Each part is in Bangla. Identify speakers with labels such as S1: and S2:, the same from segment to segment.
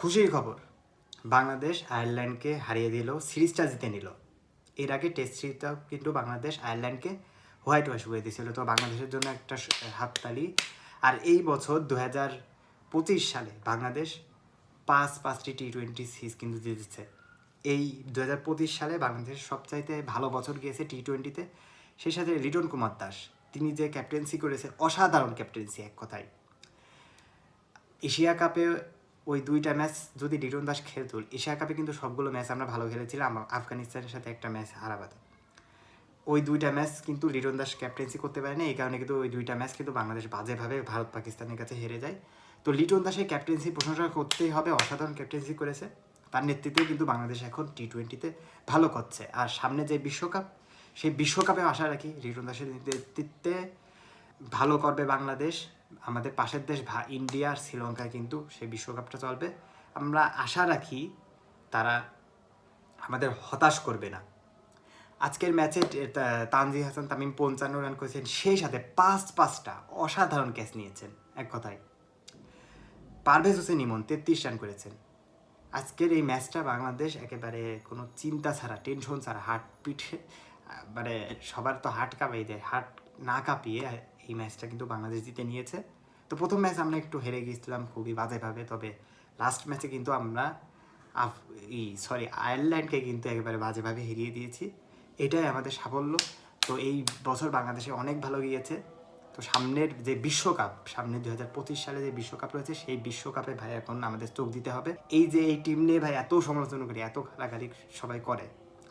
S1: খুশির খবর। বাংলাদেশ আয়ারল্যান্ডকে হারিয়ে দিল, সিরিজটা জিতে নিল। এর আগে টেস্ট সিরিজটাও কিন্তু বাংলাদেশ আয়ারল্যান্ডকে হোয়াইট ওয়াশ হয়ে দিয়েছিল। তো বাংলাদেশের জন্য একটা হাততালি। আর এই বছর দু হাজার পঁচিশ সালে বাংলাদেশ পাঁচ পাঁচটি টি টোয়েন্টি সিরিজ কিন্তু জিতেছে। এই দু হাজার পঁচিশ সালে বাংলাদেশের সবচাইতে ভালো বছর গিয়েছে টি টোয়েন্টিতে সেই সাথে লিটন কুমার দাস, তিনি যে ক্যাপ্টেন্সি করেছে, অসাধারণ ক্যাপ্টেন্সি এক কথায়। এশিয়া কাপে ওই দুইটা ম্যাচ যদি লিটন দাস খেলতো, এশিয়া কাপে কিন্তু সবগুলো ম্যাচ আমরা ভালো খেলেছিলাম আফগানিস্তানের সাথে একটা ম্যাচ হারাবাদ। ওই দুইটা ম্যাচ কিন্তু লিটন দাস ক্যাপ্টেন্সি করতে পারেনি, এই কারণে কিন্তু ওই দুইটা ম্যাচ কিন্তু বাংলাদেশ বাজেভাবে ভারত পাকিস্তানের কাছে হেরে যায়। তো লিটন দাসের ক্যাপ্টেন্সি প্রশংসা করতেই হবে, অসাধারণ ক্যাপ্টেন্সি করেছে। তার নেতৃত্বে কিন্তু বাংলাদেশ এখন টি টোয়েন্টিতে ভালো করছে। আর সামনে যে বিশ্বকাপ, সেই বিশ্বকাপে আশা রাখি লিটন দাসের নেতৃত্বে ভালো করবে বাংলাদেশ। আমাদের পাশের দেশ ইন্ডিয়া আর শ্রীলঙ্কায় কিন্তু সেই বিশ্বকাপটা চলবে। আমরা আশা রাখি তারা আমাদের হতাশ করবে না। আজকের ম্যাচে তে- তা- তানজিদ হাসান তামিম পঞ্চান্ন রান করেছেন, সেই সাথে পাঁচ পাঁচটা অসাধারণ ক্যাচ নিয়েছেন, এক কথায়। পারভেজ হোসেন ইমন তেত্রিশ রান করেছেন। আজকের এই ম্যাচটা বাংলাদেশ একেবারে কোনো চিন্তা ছাড়া টেনশন ছাড়া হাট পিঠে মানে সবার তো হাট কাঁপাই দেয় হাট না কাঁপিয়ে এই ম্যাচটা কিন্তু বাংলাদেশ জিতে নিয়েছে। তো প্রথম ম্যাচ আমরা একটু হেরে গিয়েছিলাম খুবই বাজেভাবে, তবে লাস্ট ম্যাচে কিন্তু আমরা আফ সরি আয়ারল্যান্ডকে কিন্তু একেবারে বাজেভাবে হারিয়ে দিয়েছি। এটাই আমাদের সাফল্য। তো এই বছর বাংলাদেশে অনেক ভালো গিয়েছে। তো সামনের যে বিশ্বকাপ, সামনে দুই হাজার পঁচিশ সালে যে বিশ্বকাপ রয়েছে, সেই বিশ্বকাপে ভাই এখন আমাদের চোখ দিতে হবে। এই যে এই টিম নিয়ে ভাই এত সমালোচনা করি, এত গালাগালি সবাই করে,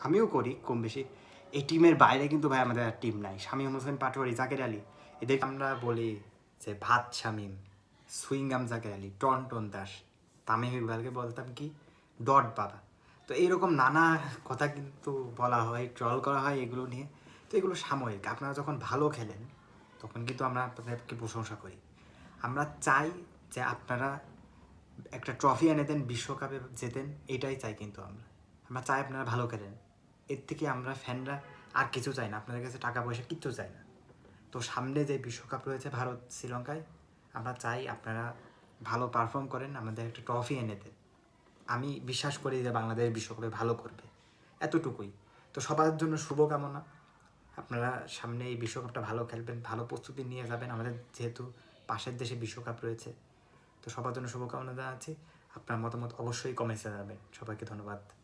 S1: আমিও করি কম বেশি। এই টিমের বাইরে কিন্তু ভাই আমাদের আর টিম নাই। শামীম হোসেন পাটোয়ারি, জাকের আলী এদের আমরা বলি যে ভাত শামিম সুইংগাম জাকের আলী টন টন দাস, তামিম ইকবালকে বলতাম কি, ডট বাবা। তো এইরকম নানা কথা কিন্তু বলা হয়, ট্রল করা হয় এগুলো নিয়ে। তো এগুলো সাময়িক। আপনারা যখন ভালো খেলেন, তখন কিন্তু আমরা আপনাদেরকে প্রশংসা করি। আমরা চাই যে আপনারা একটা ট্রফি এনে দেন, বিশ্বকাপে জেতেন, এটাই চাই কিন্তু আমরা। আমরা চাই আপনারা ভালো খেলেন। এর থেকে আমরা ফ্যানরা আর কিছু চাই না। আপনাদের কাছে টাকা পয়সা কিচ্ছু চাই না। তো সামনে যে বিশ্বকাপ রয়েছে ভারত শ্রীলঙ্কায়, আমরা চাই আপনারা ভালো পারফর্ম করেন, আমাদের একটা ট্রফি এনে দেন। আমি বিশ্বাস করি যে বাংলাদেশ বিশ্বকাপে ভালো করবে, এতটুকুই। তো সবার জন্য শুভকামনা। আপনারা সামনে এই বিশ্বকাপটা ভালো খেলবেন, ভালো প্রস্তুতি নিয়ে যাবেন। আমাদের যেহেতু পাশের দেশে বিশ্বকাপ রয়েছে, তো সবার জন্য শুভকামনা জানাচ্ছি। আপনার মতামত অবশ্যই কমেন্টে জানাবেন। সবাইকে ধন্যবাদ।